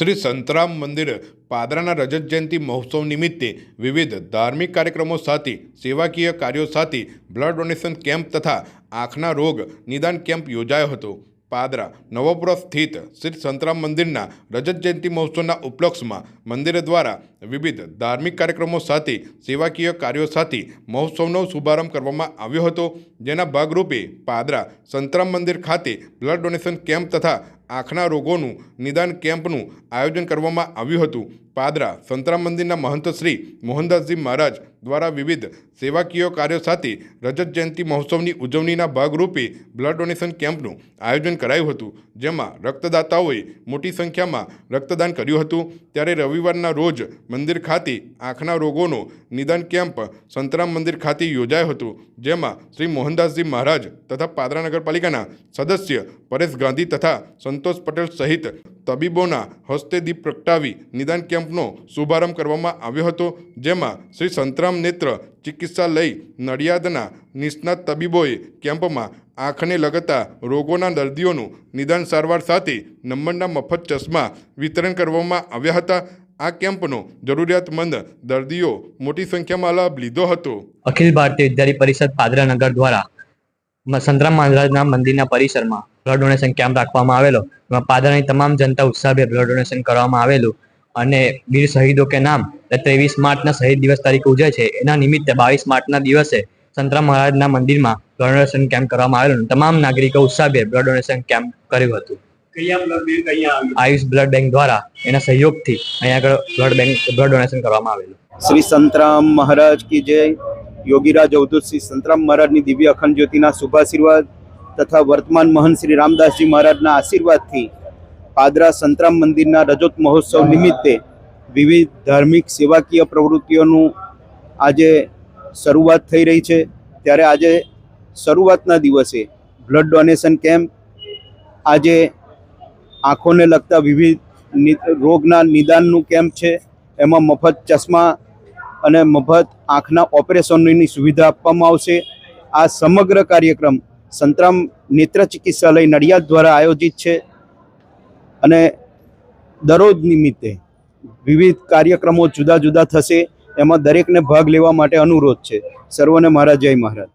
શ્રી સંતરામ મંદિર પાદરાના રજત જયંતિ મહોત્સવ નિમિત્તે વિવિધ ધાર્મિક કાર્યક્રમો સાથે, સેવાકીય કાર્યો સાથે બ્લડ ડોનેશન કેમ્પ તથા આંખના રોગ નિદાન કેમ્પ યોજાયો હતો. પાદરા નવપુરા સ્થિત શ્રી સંતરામ મંદિરના રજત જયંતિ મહોત્સવના ઉપલક્ષમાં મંદિર દ્વારા વિવિધ ધાર્મિક કાર્યક્રમો સાથે, સેવાકીય કાર્યો સાથે મહોત્સવનો શુભારંભ કરવામાં આવ્યો હતો. જેના ભાગરૂપે પાદરા સંતરામ મંદિર ખાતે બ્લડ ડોનેશન કેમ્પ તથા આંખના રોગોનું નિદાન કેમ્પનું આયોજન કરવામાં આવ્યું હતું. પાદરા સંતરામ મંદિરના મહંત શ્રી મોહનદાસજી મહારાજ દ્વારા વિવિધ સેવાકીય કાર્યો સાથે રજત જયંતિ મહોત્સવની ઉજવણીના ભાગરૂપે બ્લડ ડોનેશન કેમ્પનું આયોજન કરાયું હતું. જેમાં રક્તદાતાઓએ મોટી સંખ્યામાં રક્તદાન કર્યું હતું. ત્યારે રવિવારના રોજ મંદિર ખાતે આંખના રોગોનો નિદાન કેમ્પ સંતરામ મંદિર ખાતે યોજાયો હતો. જેમાં શ્રી મોહનદાસજી મહારાજ તથા પાદરા નગરપાલિકાના સદસ્ય પરેશ ગાંધી તથા સંતોષ પટેલ સહિત તબીબોના હસ્તે દીપ પ્રગટાવી નિદાન કેમ્પનો શુભારંભ કરવામાં આવ્યો હતો, જેમાં શ્રી સંતરામ નેત્ર ચિકિત્સાલય નડિયાદના નિષ્ણાત તબીબોએ કેમ્પમાં આંખને લગતા રોગોના દર્દીઓનું નિદાન સારવાર સાથે નંબરના મફત ચશ્મા વિતરણ કરવામાં આવ્યા હતા. આ કેમ્પનો જરૂરિયાતમંદ દર્દીઓ મોટી સંખ્યામાં લાભ લીધો હતો. અખિલ ભારતીય વિદ્યાર્થી પરિષદ પાદરાનગર દ્વારા સંતરામ મહારાજના મંદિરના પરિસરમાં બ્લડ ડોનેશન કેમ્પ રાખવામાં આવેલો. એમાં પાદરાની તમામ જનતા ઉત્સાહભેર બ્લડ ડોનેશન કરવામાં આવેલું. અને વીર શહીદો કે નામ ત્રેવીસ માર્ચના શહીદ દિવસ તરીકે ઉજવે છે. એના નિમિત્તે બાવીસ માર્ચના દિવસે સંતરામ મહારાજના મંદિરમાં બ્લડ ડોનેશન કેમ્પ કરવામાં આવેલું. તમામ નાગરિકો ઉત્સાહભેર બ્લડ ડોનેશન કેમ્પ કર્યું હતું. આયુષ બ્લડ બેંક દ્વારા એના સહયોગથી અહીંયા આગળ બ્લડ બેંક બ્લડ ડોનેશન કરવામાં આવેલું. શ્રી સંતરામ મહારાજ કી જય. યોગીરાજ અવધૂત શ્રી સંતરામ મહારાજની દિવ્ય અખંડ જ્યોતિના શુભાશીર્વાદ તથા વર્તમાન મહંત શ્રી રામદાસજી મહારાજના આશીર્વાદથી પાદરા સંતરામ મંદિરના રજત મહોત્સવ નિમિત્તે વિવિધ ધાર્મિક સેવાકીય પ્રવૃત્તિઓનું આજે શરૂઆત થઈ રહી છે. ત્યારે આજે શરૂઆતના દિવસે બ્લડ ડોનેશન કેમ્પ આજે આંખોને લગતા વિવિધ રોગના નિદાનનું કેમ્પ છે. એમાં મફત ચશ્મા અને મફત આંખના ઓપરેશનની સુવિધા આપવામાં આવશે. આ સમગ્ર કાર્યક્રમ સંતરામ નેત્ર ચિકિત્સાલય નડિયાદ દ્વારા આયોજિત છે અને દરરોજ નિમિત્તે વિવિધ કાર્યક્રમો જુદા જુદા થશે. એમાં દરેકને ભાગ લેવા માટે અનુરોધ છે. સર્વને મારા જય મહારાજ.